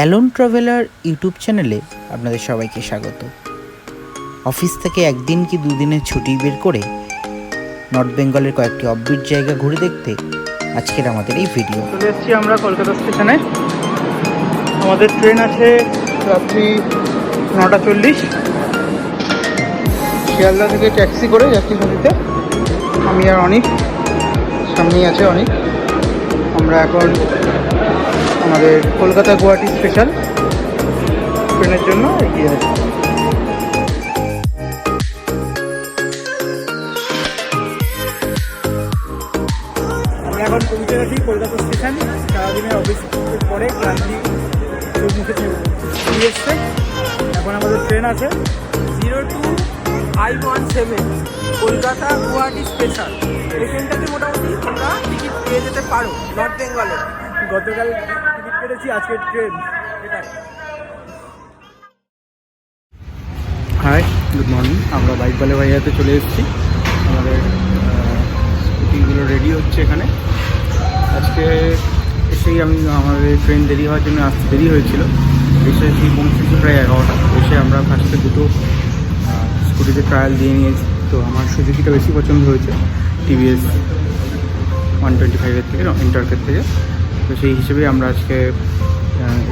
Alone traveller YouTube চ্যানেলে আপনাদের সবাইকে স্বাগত। অফিস থেকে একদিন কি দুদিনের ছুটি বের করে নর্থ বেঙ্গলের কয়েকটি অববিট জায়গা ঘুরে দেখতে আজকের আমাদের এই ভিডিও চলে এসেছি আমরা কলকাতা স্টেশনে। আমাদের ট্রেন আছে রাত্রি নটা চল্লিশ। শিয়ালদা থেকে ট্যাক্সি করে যাচ্ছি নদীতে। আমি আর অনেক, সামনেই আছে অনেক। আমরা এখন আমাদের কলকাতা গুয়াহাটি স্পেশাল ট্রেনের জন্য এগিয়ে আছি আমরা এখন পৌঁছে গেছি কলকাতা স্টেশন সারাদিনের অফিস পরে ক্লান্তি চোখ মুখে এসছে। এখন আমাদের ট্রেন আছে। Zero two I one seven Kolkata Guwahati special এই ট্রেনটাতে মোটামুটি তোমরা টিকিট পেয়ে যেতে পারো নর্থ বেঙ্গলে গতকাল কেটেছি আজকের ট্রেন হাই গুড মর্নিং আমরা বাইক বালে ভাইয়াতে চলে এসেছি। আমাদের স্কুটিগুলো রেডি হচ্ছে এখানে। আজকে এসেই আমি আমাদের ট্রেন দেরি হওয়ার জন্য আসতে দেরি হয়েছিল। এসে এসে পৌঁছেছি প্রায় এগারোটা। এসে আমরা ফার্স্টে দুটো স্কুটিতে ট্রায়াল দিয়ে নিয়েছি। তো আমার সুজুকিটা বেশি পছন্দ হয়েছে। টিভিএস ওয়ান টোয়েন্টি ফাইভের থেকে ইন্টারকের থেকে। তো সেই হিসেবেই আমরা আজকে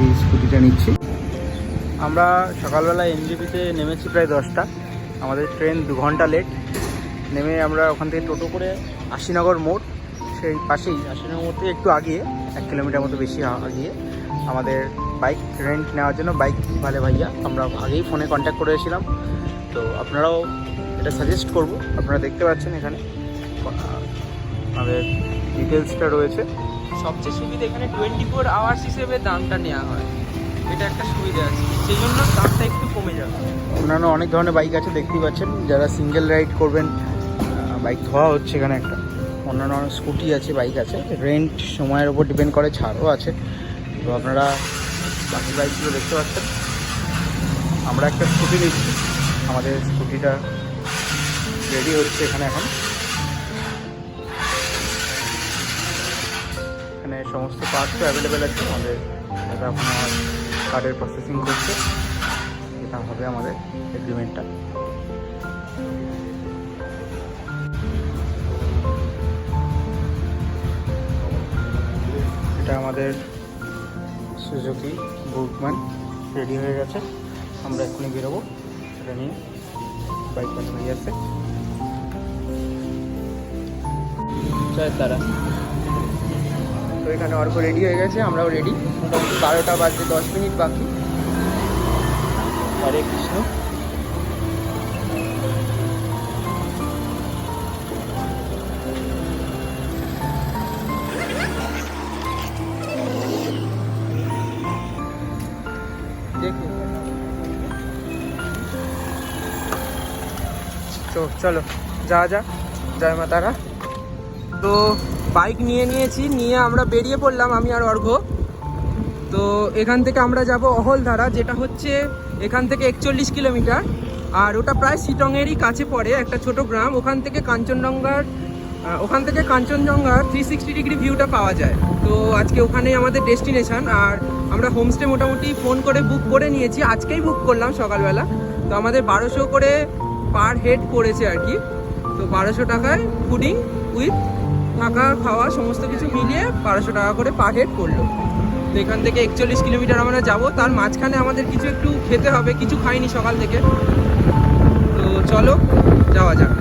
এই স্কুটিটা নিচ্ছি। আমরা সকালবেলা এনজিপিতে নেমেছি প্রায় দশটা। আমাদের ট্রেন দু ঘণ্টা লেট নেমে আমরা ওখান থেকে টোটো করে আশিনগর মোড়, সেই পাশেই, আশিনগর মোড় থেকে একটু আগিয়ে, এক কিলোমিটার মতো বেশি আগিয়ে আমাদের বাইক রেন্ট নেওয়ার জন্য, বাইক ভালে ভাইয়া, আমরা আগেই ফোনে কন্ট্যাক্ট করেছিলাম তো আপনারাও এটা সাজেস্ট করব। আপনারা দেখতে পাচ্ছেন এখানে আমাদের ডিটেলসটা রয়েছে। সবচেয়ে সুবিধা এখানে টোয়েন্টি ফোর আওয়ার্স হিসেবে দামটা নেওয়া হয়। এটা একটা সুবিধা আছে। সেই জন্য দামটা একটু কমে যাবে। অন্যান্য অনেক ধরনের বাইক আছে, দেখতেই পাচ্ছেন। যারা সিঙ্গেল রাইড করবেন বাইক ধোয়া হচ্ছে এখানে একটা। অন্যান্য অনেক স্কুটি আছে বাইক আছে। রেন্ট সময়ের উপর ডিপেন্ড করে, ছাড়ও আছে। তো আপনারা বাকি বাইকগুলো দেখতে পাচ্ছেন। আমরা একটা স্কুটি নিচ্ছি। আমাদের স্কুটিটা রেডি হচ্ছে এখানে এখন। সমস্ত পার্টসও অ্যাভেলেবেল আছে। আমাদের এটা আপনার কার্ডের প্রসেসিং করছে। এটা হবে আমাদের এগ্রিমেন্টটা এটা আমাদের সুজুকি বুকম্যান রেডি হয়ে গেছে। আমরা এক্ষুনি বেরোবো। এটা নিয়ে বাইক পাশে হয়ে আছে তারা। তো এখানে অর্ক রেডি হয়ে গেছে আমরাও রেডি মোটামুটি বারোটা বাজতে দশ মিনিট বাকি। হরে কৃষ্ণ। তো চলো যা যা জয় মা তারা। তো বাইক নিয়ে নিয়েছি, নিয়ে আমরা বেরিয়ে পড়লাম আমি আর অর্ঘ তো এখান থেকে আমরা যাব অহলধারা, যেটা হচ্ছে এখান থেকে একচল্লিশ কিলোমিটার। আর ওটা প্রায় শিটংয়েরই কাছে পড়ে, একটা ছোট গ্রাম। ওখান থেকে কাঞ্চনজঙ্ঘার ওখান থেকে কাঞ্চনজঙ্ঘার থ্রি সিক্সটি ডিগ্রি ভিউটা পাওয়া যায়। তো আজকে ওখানেই আমাদের ডেস্টিনেশন আর আমরা হোমস্টে মোটামুটি ফোন করে বুক করে নিয়েছি। আজকেই বুক করলাম সকালবেলা। তো আমাদের বারোশো করে পার হেড পড়েছে আর কি। তো বারোশো টাকায় ফুডিং উইথ থাকা, খাওয়া, সমস্ত কিছু মিলিয়ে বারোশো টাকা করে পার হেড পড়ল। তো এখান থেকে একচল্লিশ কিলোমিটার আমরা যাব। তার মাঝখানে আমাদের কিছু একটু খেতে হবে, কিছু খাইনি সকাল থেকে। তো চলো, যাওয়া যাক।